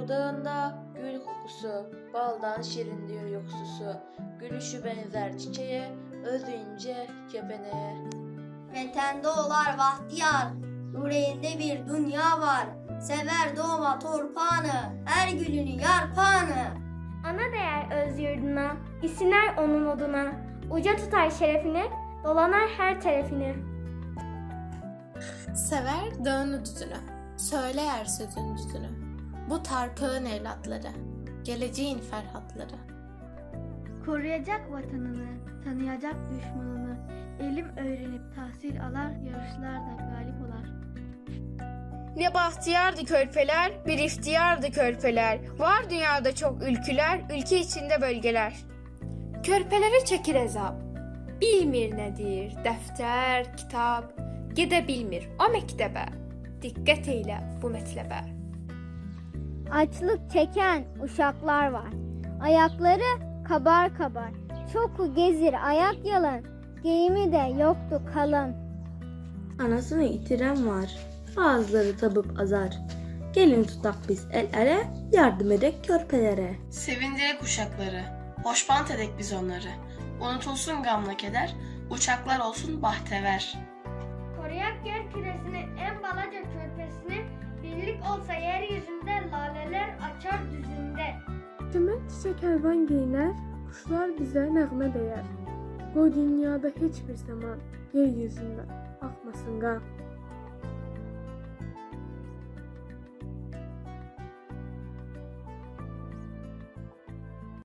Dudağında gül kokusu, baldan şirin diyor yoksusu. Gülüşü benzer çiçeğe, özü ince kepeneğe. Vətəndə olar vaxtiyar, yüreğinde bir dünya var. Sever doğma torpağını, her gülünü yarpağını. Ana değer öz yurduna, isiner onun oduna. Uca tutar şerefini, dolanar her tarafını. Sever dağını düzünü, söyler sözün düzünü. Bu tarpağın evlatları, geleceğin ferhatları. Koruyacak vatanını, tanıyacak düşmanını, ilim öğrenip tahsil alar, yarışlarda galip olar. Ne bahtiyardı körpeler, bir iftiyardı körpeler. Var dünyada çok ülküler, ülke içinde bölgeler. Körpelere çekir ezab. Bilmir nedir defter, kitap. Gedə bilmir o məktəbə. Diqqət eylə bu mətləbə. Açlık çeken uşaklar var. Ayakları kabar kabar. Çoku gezir ayak yalın. Giyimi de yoktu kalın. Anasını itiren var. Bazıları tabıp azar. Gelin tutak biz el ele, yardım edek körpelere. Sevindirek uşakları, hoşbant edek biz onları. Unutulsun gamla keder, uçaklar olsun bahtever. Koruyak yer küresini, en balaca körpesini, Çiçək əlvan geyinər, quşlar bizə nəğmə deyər. Qoy dünyada heç bir zaman yer yüzündə axmasın qan.